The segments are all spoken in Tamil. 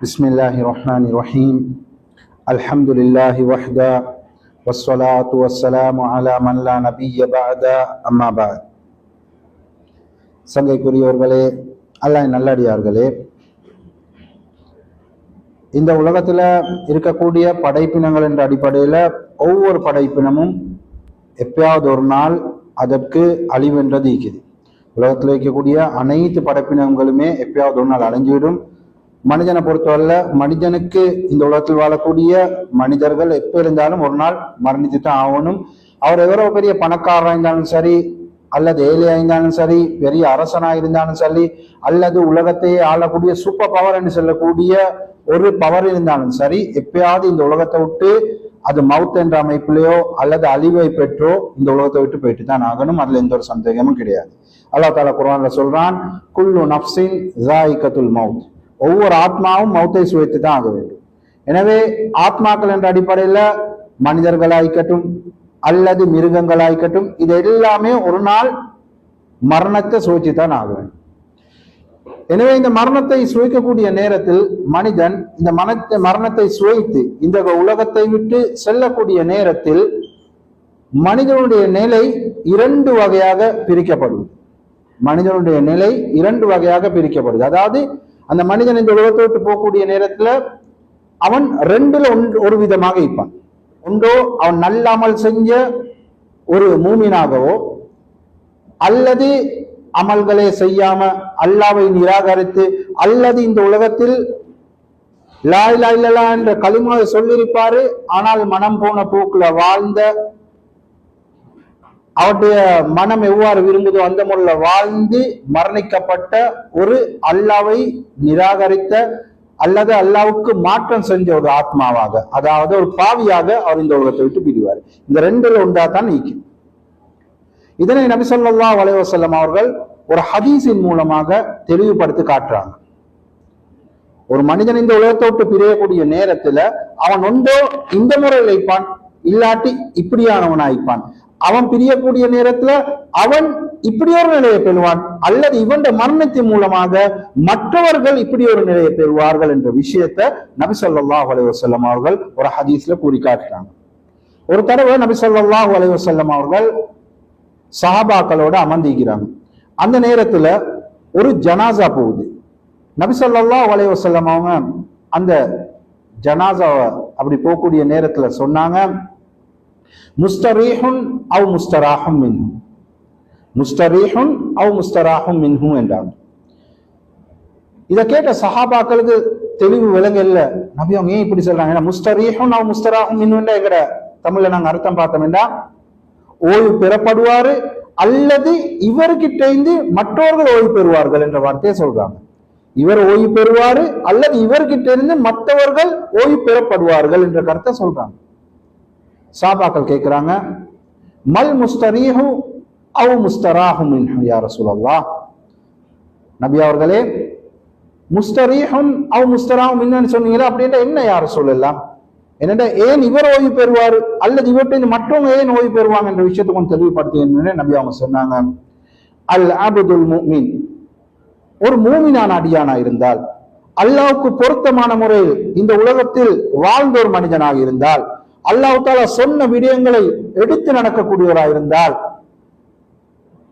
بسم الله الرحمن الرحيم الحمد لله وحده والصلاة والسلام على من لا نبي بعد أما بعد சங்கைக்குரியவர்களே அல்லாஹ் நல்லடியார்களே இந்த உலகத்துல இருக்கக்கூடிய படைப்பினங்கள் என்ற அடிப்படையில ஒவ்வொரு படைப்பினமும் எப்பயாவது ஒரு நாள் அதற்கு அழிவென்றது இருக்குது உலகத்தில் இருக்கக்கூடிய அனைத்து படைப்பினங்களுமே எப்பயாவது ஒரு நாள் அழிஞ்சுவிடும் மனிதனை பொறுத்தவரை மனிதனுக்கு இந்த உலகத்தில் வாழக்கூடிய மனிதர்கள் எப்ப இருந்தாலும் ஒரு நாள் மரணித்து தான் ஆகணும். அவர் எவ்வளவு பெரிய பணக்காரராக இருந்தாலும் சரி அல்லது ஏழையா இருந்தாலும் சரி பெரிய அரசனா இருந்தாலும் சரி அல்லது உலகத்தையே ஆளக்கூடிய சூப்பர் பவர் என்று சொல்லக்கூடிய ஒரு பவர் இருந்தாலும் சரி எப்பயாவது இந்த உலகத்தை விட்டு அது மவுத் என்ற அமைப்பிலேயோ அல்லது அழிவை பெற்றோ இந்த உலகத்தை விட்டு போயிட்டு தான் ஆகணும். அதுல எந்த ஒரு சந்தேகமும் கிடையாது. அல்லாஹ் தாலா குரான்ல சொல்றான் குல்லு நப்சின் ஜாயிகத்துல் மவுத் ஒவ்வொரு ஆத்மாவும் மௌத்தை சுவைத்து தான் ஆக வேண்டும். எனவே ஆத்மாக்கள் என்ற அடிப்படையில மனிதர்களாய்க்கட்டும் அல்லது மிருகங்களாய்க்கட்டும் இது எல்லாமே ஒரு நாள் மரணத்தை சுவைத்து தான் ஆக வேண்டும். எனவே இந்த மரணத்தை சுவைக்கக்கூடிய நேரத்தில் மனிதன் இந்த மனத்தை மரணத்தை சுவைத்து இந்த உலகத்தை விட்டு செல்லக்கூடிய நேரத்தில் மனிதனுடைய நிலை இரண்டு வகையாக பிரிக்கப்படும் மனிதனுடைய நிலை இரண்டு வகையாக பிரிக்கப்படுது அதாவது அந்த மனிதன் இந்த உலகத்தை விட்டு போகக்கூடிய நேரத்துல அவன் ரெண்டுல ஒன்று ஒரு விதமாக இருப்பான். ஒன்றோ அவன் நல்லாமல் செஞ்ச ஒரு மூமினாகவோ அல்லது அமல்களை செய்யாம அல்லாவை நிராகரித்து அல்லது இந்த உலகத்தில் லாய் லாய் என்ற களிமாவை சொல்லியிருப்பாரு ஆனால் மனம் போன போக்குல வாழ்ந்த அவருடைய மனம் எவ்வாறு விரும்புதோ அந்த முறையில் வாழ்ந்து மரணிக்கப்பட்ட ஒரு அல்லாவை நிராகரித்த அல்லது அல்லாவுக்கு மாற்றம் செஞ்ச ஒரு ஆத்மாவாக அதாவது ஒரு பாவியாக அவர் இந்த உலகத்தை விட்டு பிரிவார். இந்த ரெண்டுல ஒன்றா தான் நீக்கும் இதனை நபி சொல்லா வலைவசல்லம் அவர்கள் ஒரு ஹதீஸின் மூலமாக தெளிவுபடுத்தி காட்டுறாங்க. ஒரு மனிதன் இந்த உலகத்தை விட்டு பிரியக்கூடிய நேரத்துல அவன் ஒன்றோ இந்த முறையில் வைப்பான் இல்லாட்டி இப்படியானவன் ஆயிப்பான் அவன் பிரியக்கூடிய நேரத்துல அவன் இப்படி ஒரு நிலையை பெறுவான் அல்லது இவன் மரணத்தின் மூலமாக மற்றவர்கள் இப்படி ஒரு நிலையை பெறுவார்கள் என்ற விஷயத்த நபி சொல்லாஹ் அலைவசல்லம் அவர்கள் ஒரு ஹதீஸ்ல கூறி காட்டுறாங்க ஒரு தடவை நபி சொல்லாஹ் அலைவசல்லம் அவர்கள் சஹாபாக்களோட அமர்ந்திக்கிறாங்க அந்த நேரத்துல ஒரு ஜனாசா போகுது. நபி சொல்லாஹ் அலைவசல்லம் அவங்க அந்த ஜனாசாவை அப்படி போகக்கூடிய நேரத்துல சொன்னாங்க முஸ்தரீஹுன் அவ் முஸ்தராஹும் மின்ஹு முஸ்தரீஹுன் அவ் முஸ்தராஹும் மின்ஹு என்றாங்க இதை கேட்ட சஹாபாக்களுக்கு தெளிவு விலங்கல்ல நபி அவங்க ஏன் இப்படி சொல்றாங்க ஏன்னா முஸ்தரீஹுன் அவ் முஸ்தராஹும் மின்ஹுன்ற எங்கட தமிழ்ல நாங்க அர்த்தம் பார்த்தோம்னா ஓய்வு பெறப்படுவாரு அல்லது இவர்கிட்டேந்து மற்றவர்கள் ஓய்வு பெறுவார்கள் என்ற வார்த்தையை சொல்றாங்க இவர் ஓய்வு பெறுவாரு அல்லது இவர்கிட்ட இருந்து மற்றவர்கள் ஓய்வு பெறப்படுவார்கள் என்ற கருத்தை சொல்றாங்க சாபாக்கள் கேட்குறாங்க மல் முஸ்தரீஹு அவு முஸ்தராகும் யார சொல்லல்லா நபி அவர்களே முஸ்தரீஹும் அவு முஸ்தராஹு மின்னு சொன்னீங்களா அப்படின்ற என்ன யார சொல்லலாம் என்னடா ஏன் இவர் ஓய்வு பெறுவார்? அல்லது இவர்கிட்ட மற்றவங்க ஏன் ஓய்வு பெறுவாங்க என்ற விஷயத்தை கொஞ்சம் தெளிவுபடுத்தி நபி அவங்க சொன்னாங்க. அல் அபுதுல் மூமின் ஒரு மூமினான அடியானா இருந்தால் அல்லாவுக்கு பொருத்தமான முறையில் இந்த உலகத்தில் வாழ்ந்த ஒரு மனிதனாக இருந்தால் அல்லாஹ் சொன்ன விடயங்களை எடுத்து நடக்கக்கூடியவராக இருந்தால்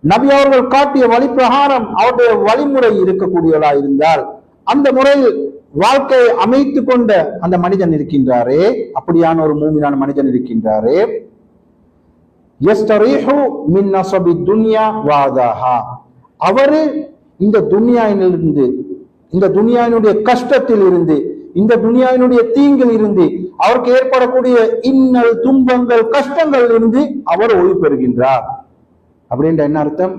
நபி அவர்கள் காட்டிய வழி பிரகாரம் அவருடைய வழிமுறை இருக்கக்கூடியவராக இருந்தால் அந்த முறையில் வாழ்க்கையை அமைத்து கொண்ட அந்த மனிதன் இருக்கின்றாரே. அப்படியான ஒரு மூமினான மனிதன் இருக்கின்றாரே. அவரு இந்த துன்யாயிலிருந்து இந்த துனியாவினுடைய கஷ்டத்தில் இருந்து இந்த துணியாவினுடைய தீங்கில் இருந்து அவருக்கு ஏற்படக்கூடிய இன்னல் துன்பங்கள் கஷ்டங்கள் இருந்து அவர் ஓய்வு பெறுகின்றார். அப்படின்ற என்ன அர்த்தம்?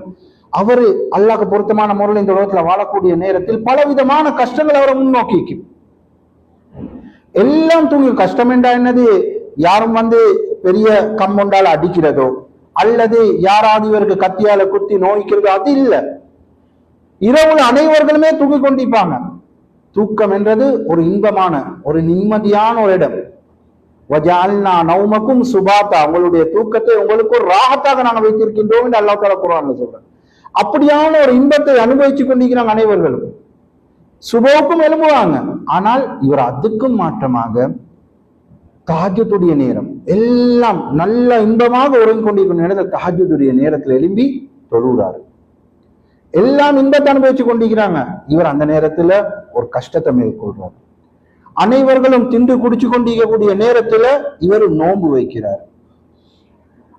அவரு அல்லாஹ் பொருத்தமான முறையில் இந்த உலகத்துல வாழக்கூடிய நேரத்தில் பலவிதமான கஷ்டங்கள் அவரை முன்னோக்கி எல்லாம் தூங்கி கஷ்டம் என்றா என்னது? யாரும் வந்து பெரிய கம்பொண்டால் அடிக்கிறதோ அல்லது யாராவது இவருக்கு கத்தியால குத்தி நோய்க்கிறதோ அது இல்லை. இரவு அனைவர்களுமே தூங்கி கொண்டிருப்பாங்க. தூக்கம் என்றது ஒரு இன்பமான ஒரு நிம்மதியான ஒரு இடம். வஜால்னா நௌமக்கும் சுபாத்தா. உங்களுடைய தூக்கத்தை உங்களுக்கு ஒரு ராகத்தாக நாங்கள் வைத்திருக்கின்றோம் என்று அல்லா தால குரான்ல சொல்றேன். அப்படியான ஒரு இன்பத்தை அனுபவிச்சு கொண்டிருக்கிறாங்க அனைவர்களும். சுபோக்கும் எழும்புவாங்க. ஆனால் இவர் அதுக்கும் மாற்றமாக தாஜத்துடைய நேரம். எல்லாம் நல்ல இன்பமாக உறங்கிக் கொண்டிருக்கும் நேரத்தில் தாஜத்துடைய நேரத்தில் எழும்பி தொழுகிறாரு. எல்லாம் இன்பத்தை அனுபவிச்சு கொண்டிருக்கிறாங்க. இவர் அந்த நேரத்துல ஒரு கஷ்டத்தை மேற்கொள்றார். அனைவர்களும் திண்டு குடிச்சு கொண்டிருக்கக்கூடிய நேரத்துல இவர் நோன்பு வைக்கிறார்.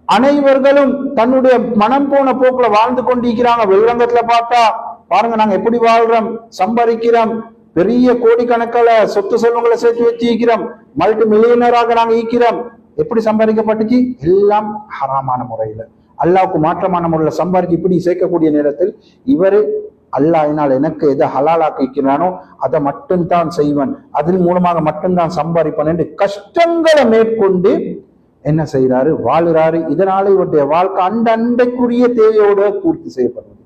அனைவர்களும் தன்னுடைய மனம் போன போக்குல வாழ்ந்து கொண்டிருக்கிறாங்க. வெளிரங்கத்துல பார்த்தா பாருங்க நாங்க எப்படி வாழ்றோம்? சம்பாதிக்கிறோம். பெரிய கோடிக்கணக்கில் சொத்து செல்வங்களை சேர்த்து வச்சு ஈக்கிறோம் மல்டி மில்லியனராக நாங்க ஈக்கிறோம் எப்படி சம்பாதிக்கப்பட்டுச்சு? எல்லாம் ஹராமான முறையில. அல்லாவுக்கு மாற்றமான முறையில சம்பாதிச்சு இப்படி சேர்க்கக்கூடிய நேரத்தில் இவரு அல்லாஹினால் எனக்கு எதை ஹலாலாக்கிக்கிறானோ அதை மட்டும்தான் செய்வன். அதன் மூலமாக மட்டும்தான் சம்பாதிப்பேன் என்று கஷ்டங்களை மேற்கொண்டு என்ன செய்யறாரு வாழுறாரு. இதனால இவருடைய வாழ்க்கை அண்ட அண்டைக்குரிய தேவையோட பூர்த்தி செய்யப்படுறது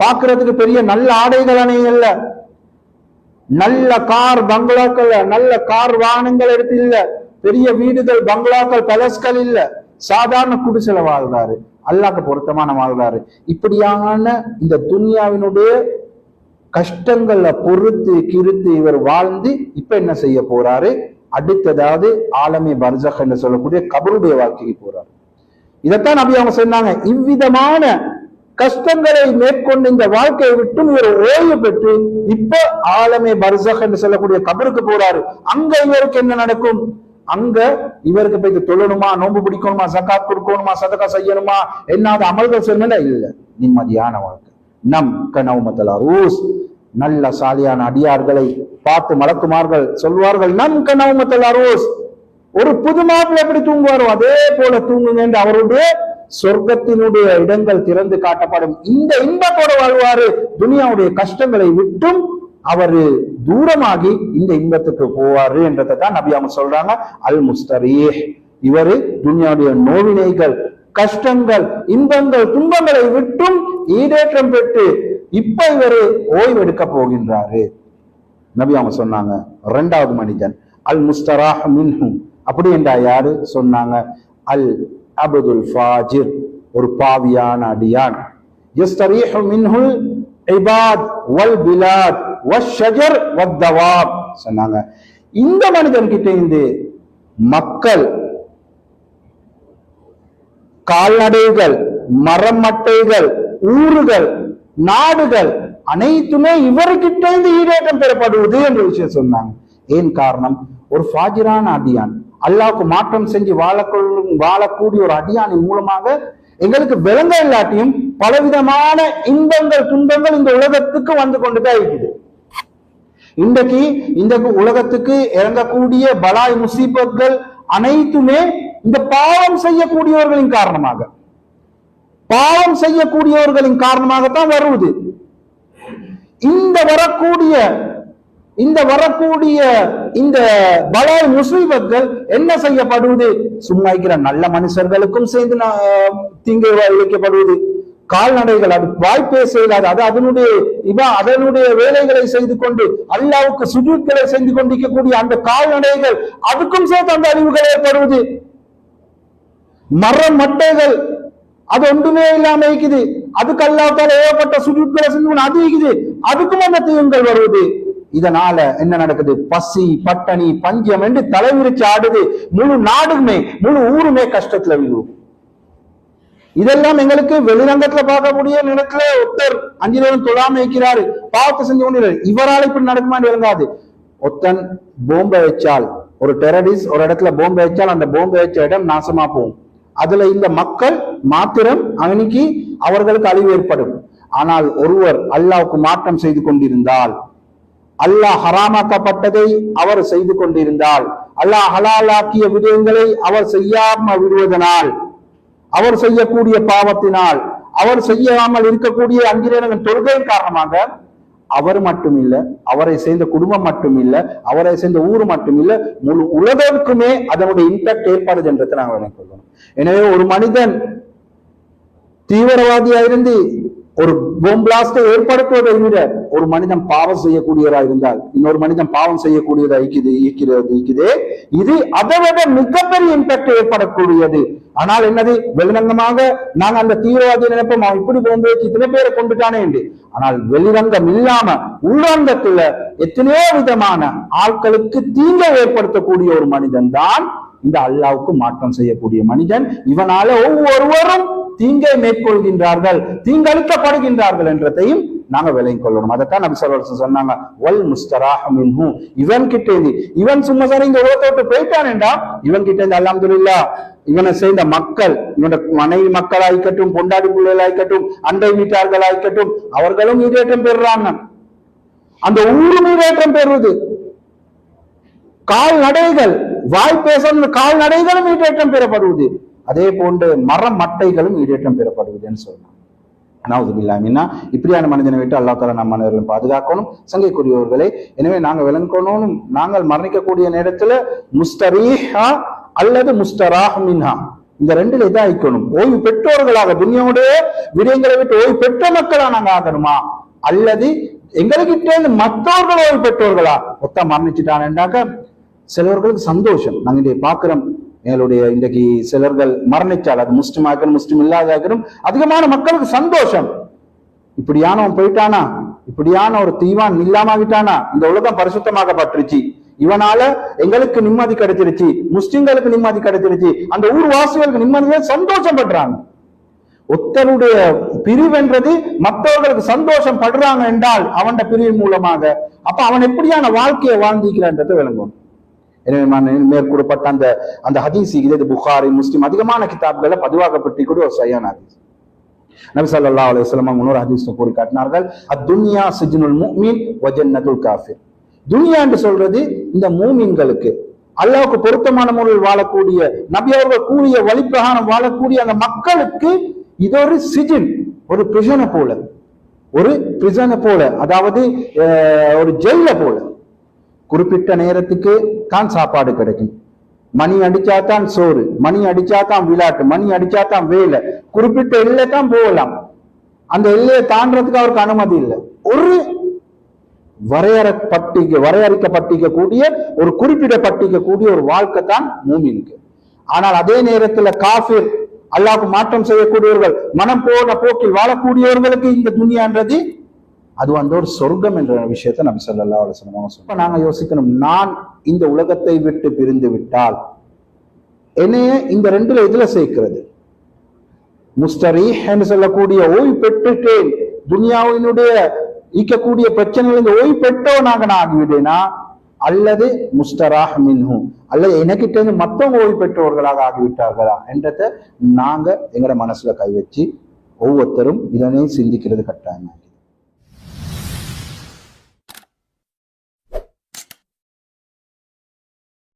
பார்க்கறதுக்கு பெரிய நல்ல ஆடைகள் அணையல்ல. நல்ல கார் பங்களாக்கள் நல்ல கார் வாகனங்கள் எடுத்து இல்ல. பெரிய வீடுகள் பங்களாக்கள் பலஸ்கள் இல்ல. சாதாரண குடிசைல வாழ்றாரு. அல்லாக்கு பொருத்தமான வாழ்றாரு இப்படியான இந்த துன்யாவினுடைய கஷ்டங்களை பொறுத்து கிறுத்து இவர் வாழ்ந்து இப்ப என்ன செய்ய போறாரு? அடுத்ததாவது ஆலமி பர்ஜக் என்று சொல்லக்கூடிய கபருடைய வாழ்க்கைக்கு போறாரு. இதைத்தான் அப்படி அவங்க சொன்னாங்க இவ்விதமான கஷ்டங்களை மேற்கொண்டு இந்த வாழ்க்கையை விட்டு இவர் ஓய்வு பெற்று இப்ப ஆலமே பர்சக் என்று சொல்லக்கூடிய கபருக்கு போறாரு. அங்க இவருக்கு என்ன நடக்கும்? அங்க இவருக்கு போய் தொழணுமா? நோன்பு பிடிக்கணுமா? சக்காத் கொடுக்கணுமா? சதக்கா செய்யணுமா? என்னாவது அமல்கள் செய்யணும்? இல்ல. நிம்மதியான வாழ்க்கை. நம் கனவுமத்தலா ரூஸ் நல்ல சாலியான அடியார்களை பார்த்து மலக்குமார்கள் சொல்வார்கள் நம் கனவுமத்தலா ரூஸ் ஒரு புது மாப்பிள்ளை எப்படி தூங்குவாரோ அதே போல தூங்குங்க என்று அவருடைய சொர்க்கத்தினுடைய இடங்கள் திறந்து காட்டப்படும். இந்த இன்பத்தோடு வாழ்வாரு துனியாவுடைய கஷ்டங்களை விட்டும் அவரு தூரமாகி இந்த இன்பத்துக்கு போவாரு என்றதை தான் நபி அவங்க சொல்றாங்க. அல் முஸ்தரீ இவரு துணியாவுடைய நோவினைகள் கஷ்டங்கள் இன்பங்கள் துன்பங்களை விட்டும் ஈடேற்றம் பெற்று இப்ப இவரு ஓய்வு எடுக்க போகின்றாரு. நபி அவங்க சொன்னாங்க இரண்டாவது மனிதன் அல் முஸ்தராஹ் மின்ஹு. அப்படி என்றா யாரு சொன்னாங்க? அல் அபுதுல் ஃபாஜிர் ஒரு பாவியான அடியான். மின்ஹுல் இபாத் வல் பிலாத் சொன்னாங்க. இந்த மனிதன் கிட்ட இருந்து மக்கள் கால்நடைகள் மரமட்டைகள் ஊறுகள் நாடுகள் அனைத்துமே இவர்கிட்ட இருந்து ஈடேற்றம் பெறப்படுவது என்ற விஷயம் சொன்னாங்க. ஏன் காரணம்? ஒரு ஃபாஜிரான அடியான். அல்லாவுக்கு மாற்றம் செஞ்சு வாழக்கொள்ளும் வாழக்கூடிய ஒரு அடியானின் மூலமாக எங்களுக்கு விளங்க இல்லாட்டியும் பலவிதமான இன்பங்கள் துன்பங்கள் இந்த உலகத்துக்கு வந்து கொண்டுதான் இருக்குது. இன்றைக்கு இந்த உலகத்துக்கு இறங்கக்கூடிய பலாய் முசீபர்கள் அனைத்துமே இந்த பாவம் செய்யக்கூடியவர்களின் காரணமாக. பாவம் செய்யக்கூடியவர்களின் காரணமாகத்தான் வருவது. இந்த வரக்கூடிய இந்த வரக்கூடிய இந்த பலாய் முஸ்லிமர்கள் என்ன செய்யப்படுவது? சும்மா இருக்கிற நல்ல மனுஷர்களுக்கும் சேர்ந்து தீங்கு விளைவிக்கப்படுவது. கால்நடைகள் அது வாய்ப்பே செய்யலாது அது அதனுடைய இவா அதனுடைய வேலைகளை செய்து கொண்டு அல்லாவுக்கு சுஜூக்களை செய்து கொண்டிருக்கக்கூடிய அந்த கால்நடைகள் அதுக்கும் சேர்த்து அந்த அறிவுகள் ஏற்படுவது. மரம் மட்டைகள் அது ஒன்றுமே இல்லாம இருக்குது. அதுக்கு அல்லாத்தால ஏகப்பட்ட சுஜூக்களை செஞ்சு அது இருக்குது. அதுக்கும் அந்த தீங்குகள் வருவது. இதனால என்ன நடக்குது? பசி பட்டணி பஞ்சம் என்று தலைவிரிச்சு ஆடுது. முழு நாடுமே முழு ஊருமே கஷ்டத்துல விழுவும் இதெல்லாம் எங்களுக்கு வெளிரங்கத்துல பார்க்கக்கூடிய நிலத்துல ஒருத்தர் அஞ்சு நேரம் தொழாம வைக்கிறாரு பாவத்தை செஞ்சு கொண்டு இவரால் இப்படி நடக்குமான்னு விளங்காது ஒத்தன் போம்பை வச்சால் ஒரு டெரரிஸ்ட் ஒரு இடத்துல போம்பை வச்சால் அந்த போம்பை வச்ச இடம் நாசமா போகும். அதுல இந்த மக்கள் மாத்திரம் அன்னைக்கு அவர்களுக்கு அழிவு ஏற்படும். ஆனால் ஒருவர் அல்லாவுக்கு மாற்றம் செய்து கொண்டிருந்தால் அல்லாஹ் ஹராமாக்கப்பட்டதை அவர் செய்து கொண்டிருந்தால் அல்லாஹ் ஹலாலாக்கிய விடயங்களை அவர் செய்யாம விடுவதனால் அவர் செய்யக்கூடிய பாவத்தினால் அவர் செய்யாமல் இருக்கக்கூடிய அங்கிரேன தொழுகையின் காரணமாக அவர் மட்டும் இல்ல அவரை சேர்ந்த குடும்பம் மட்டும் இல்ல அவரை சேர்ந்த ஊர் மட்டும் இல்ல முழு உலகத்துக்குமே அதனுடைய இம்பாக்ட் ஏற்படுது என்றதை நாங்கள் சொல்லணும் எனவே ஒரு மனிதன் தீவிரவாதியா இருந்து ஒரு பூம்பிளாஸ்டை ஏற்படுத்துவதை விட ஒரு மனிதன் பாவம் செய்யக்கூடியவரா இருந்தால் இன்னொரு மனிதன் பாவம் செய்யக்கூடியதா இருக்குது இருக்கிறது இருக்குது இது அதை விட மிகப்பெரிய இம்பாக்ட் ஏற்படக்கூடியது. ஆனால் என்னது? வெளிரங்கமாக நாங்க அந்த தீவிரவாதி நினைப்போம் அவன் இப்படி போகும்போது இத்தனை பேரை கொண்டுட்டானே என்று. ஆனால் வெளிரங்கம் இல்லாம உள்ளரங்கத்துல எத்தனையோ விதமான ஆட்களுக்கு தீங்கை ஏற்படுத்தக்கூடிய ஒரு மனிதன் தான் இந்த அல்லாவுக்கு மாற்றம் செய்யக்கூடிய மனிதன். இவனால ஒவ்வொருவரும் தீங்கை மேற்கொள்கின்றார்கள் தீங்களிக்கப்படுகின்றார்கள் என்றதையும் நாங்க விலையும் கொள்ளணும். அதைத்தான் நபி சொல்லி சொன்னாங்க வல் முஸ்தராஹ் மின்ஹு. இவன் கிட்ட இருந்து இவன் சும்மா சார் இந்த உலகத்தை விட்டு போயிட்டானேண்டா இவன் கிட்ட இருந்து அல்ஹம்துலில்லா இவனை சேர்ந்த மக்கள் இவனோட மனைவி மக்கள் ஆயிக்கட்டும் பொண்டாடி பிள்ளைகள் ஆயிக்கட்டும் அண்டை வீட்டார்கள் ஆயிக்கட்டும் அவர்களும் ஈடேற்றம் பெறுறாங்க. அந்த ஊரு ஈடேற்றம் பெறுவது கால்நடைகள் வாய் பேச கால்நடைகளும் ஈடேற்றம் பெறப்படுவது. அதே போன்று மர மட்டைகளும் ஈடேற்றம் பெறப்படுவதுன்னு சொல்லலாம் அனாவுதுபில்லாமின்னா இப்படியான மனிதனை விட்டு அல்லா தாலா நம் மனிதர்களும் பாதுகாக்கணும் சங்கைக்குரியவர்களே. எனவே நாங்கள் விளங்கணும் நாங்கள் மரணிக்கக்கூடிய நேரத்துல முஸ்தரீஹா அல்லது முஸ்தராஹ் மின்ஹா இந்த ரெண்டுல எதா ஆயிக்கணும் ஓய்வு பெற்றோர்களாக துனியாவுடைய விடயங்களை விட்டு ஓய்வு பெற்ற மக்களா நாங்க ஆகணுமா? அல்லது எங்ககிட்ட இருந்து மற்றவர்கள் ஓய்வு பெற்றோர்களா? மொத்தம் மரணிச்சுட்டானேண்டாக்க சிலவர்களுக்கு சந்தோஷம். நாங்க இதை பாக்குறோம் எங்களுடைய இன்றைக்கு சிலர்கள் மரணிச்சால் அது முஸ்லிம் ஆக்கணும் முஸ்லிம் இல்லாதாக்கணும் அதிகமான மக்களுக்கு சந்தோஷம். இப்படியானவன் போயிட்டானா? இப்படியான ஒரு தீவான் இல்லாமட்டானா இந்த உலகம் பரிசுத்தமாக்கப்பட்டுருச்சு. இவனால எங்களுக்கு நிம்மதி கிடைச்சிருச்சு. முஸ்லிம்களுக்கு நிம்மதி கிடைச்சிருச்சு. அந்த ஊர் நிம்மதியை சந்தோஷம் படுறாங்க ஒத்தருடைய பிரிவென்றது மற்றவர்களுக்கு சந்தோஷம் படுறாங்க என்றால் அவன் பிரிவு மூலமாக. அப்ப அவன் எப்படியான வாழ்க்கையை வாழ்ந்திக்கிறான்றதை விளங்கும் எனவே நான் மேற்கூறப்பட்ட அந்த அந்த ஹதீஸ் இது புகாரி முஸ்லீம் அதிகமான கிதாப்களை பதிவாக்கப்பட்டு கூட ஒரு சையான ஹதீஸ். நபி சல்லா அலைஹி வஸல்லம் இன்னொரு ஹதீஸ் கூறி காட்டினார்கள் அத்துன்யா சிஜ்னுல் முமீன் வ நதுல் காஃபிர். துனியா என்று சொல்றது இந்த மூமின்களுக்கு அல்லாவுக்கு பொருத்தமான முறையில் வாழக்கூடிய நபி அவர்கள் கூறிய வழிப்பிரகாரம் வாழக்கூடிய அந்த மக்களுக்கு இது ஒரு சிஜின் ஒரு பிரிசனை போல. ஒரு பிரிசனை போல. அதாவது ஒரு ஜெயில போல. குறிப்பிட்ட நேரத்துக்கு தான் சாப்பாடு கிடைக்கும். மணி அடிச்சா தான் சோறு மணி அடிச்சா தான் விளையாட்டு மணி அடிச்சா தான் வேலை. குறிப்பிட்ட எல்லை தான் போகலாம். அந்த எல்லையை தாண்டறதுக்கு அவருக்கு அனுமதி இல்லை. ஒரு வரையறப்பட்டிக்க வரையறுக்கப்பட்டிக்க கூடிய ஒரு குறிப்பிடப்பட்டிக்க கூடிய ஒரு வாழ்க்கை தான் மூமினுக்கு. ஆனால் அதே நேரத்துல காஃபிர் அல்லாவுக்கு மாற்றம் செய்யக்கூடியவர்கள் மனம் போன போக்கில் வாழக்கூடியவர்களுக்கு இந்த துணியான்றது அது வந்து ஒரு சொர்க்கம் என்ற விஷயத்தை நபி ஸல்லல்லாஹு அலைஹி வஸல்லம் அவங்க நாங்க யோசிக்கணும். நான் இந்த உலகத்தை விட்டு பிரிந்து விட்டால் என்னைய இந்த ரெண்டுல இதுல சேர்க்கிறது? முஸ்தரீஹ் என்று சொல்லக்கூடிய ஓய்வு பெற்றுட்டேன். துனியாவினுடைய ஈக்கக்கூடிய பிரச்சனைகள் இந்த ஓய்வு பெற்றவனாக நான் ஆகிவிட்டேனா? அல்லது முஸ்தராஹ் மின்ஹு. அல்லது எனக்கிட்ட இருந்து மற்றவங்க ஓய்வு பெற்றவர்களாக ஆகிவிட்டார்களா என்றதை நாங்க எங்களோட மனசுல கை வச்சு ஒவ்வொருத்தரும் இதனை சிந்திக்கிறது கட்டாயம்